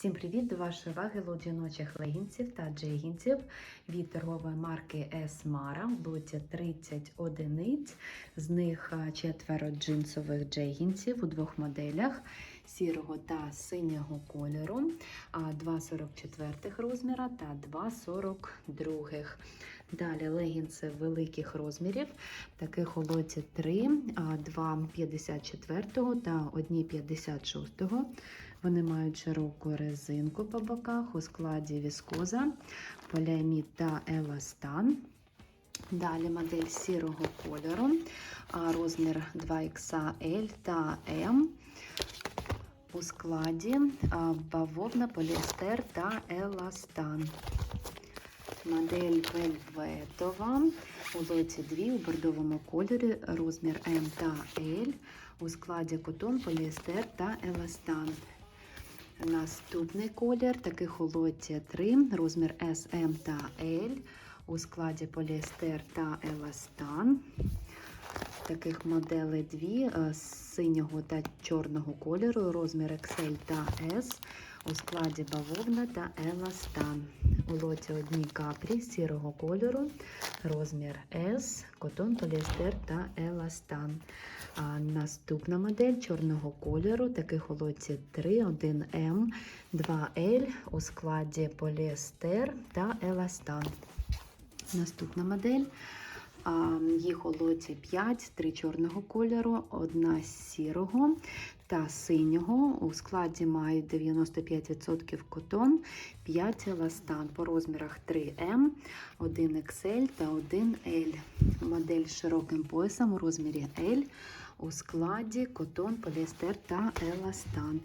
Всім привіт! До вашої уваги лот легінців та джегінців від торгової марки Esmara. В лоті 30 одиниць, з них четверо джинсових джегінців у двох моделях сірого та синього кольору, а, 2,44 розміра та 2,42. Далі легінси великих розмірів, таких у лоті 3, 2,54 та 1,56. Вони мають широку резинку по боках у складі віскоза, поліамід та еластан. Далі модель сірого кольору, розмір 2XL та М. У складі бавовна, поліестер та еластан. Модель вельветова у лоті 2 у бордовому кольорі, розмір М та L. У складі котон, поліестер та еластан. Наступний колір, таких у лоті 3, розмір S, M та L. У складі поліестер та еластан. Таких моделей дві е, синього та чорного кольору, розмір XL та S. У складі бавовна та еластан. У лоті одні капрі сірого кольору, розмір S, котон, поліестер та еластан. А наступна модель чорного кольору, таких у лоті 3, 1М, 2L у складі поліестер та еластан. Наступна модель. Їх у 5, 3 чорного кольору, одна сірого та синього. У складі мають 95% котон, 5 еластан по розмірах 3М, 1XL та 1L. Модель з широким поясом у розмірі L. У складі котон, поліестер та еластан.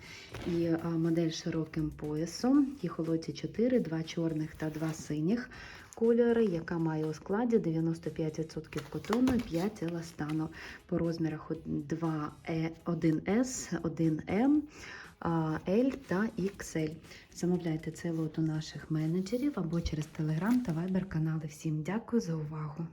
І модель з широким поясом. Їх у лоті 4, 2 чорних та 2 синіх кольори, яка має у складі 95% котону і 5 еластану по розмірах 2, 1S, 1M, L та XL. Замовляйте це лот наших менеджерів або через Telegram та Viber канали. Всім дякую за увагу!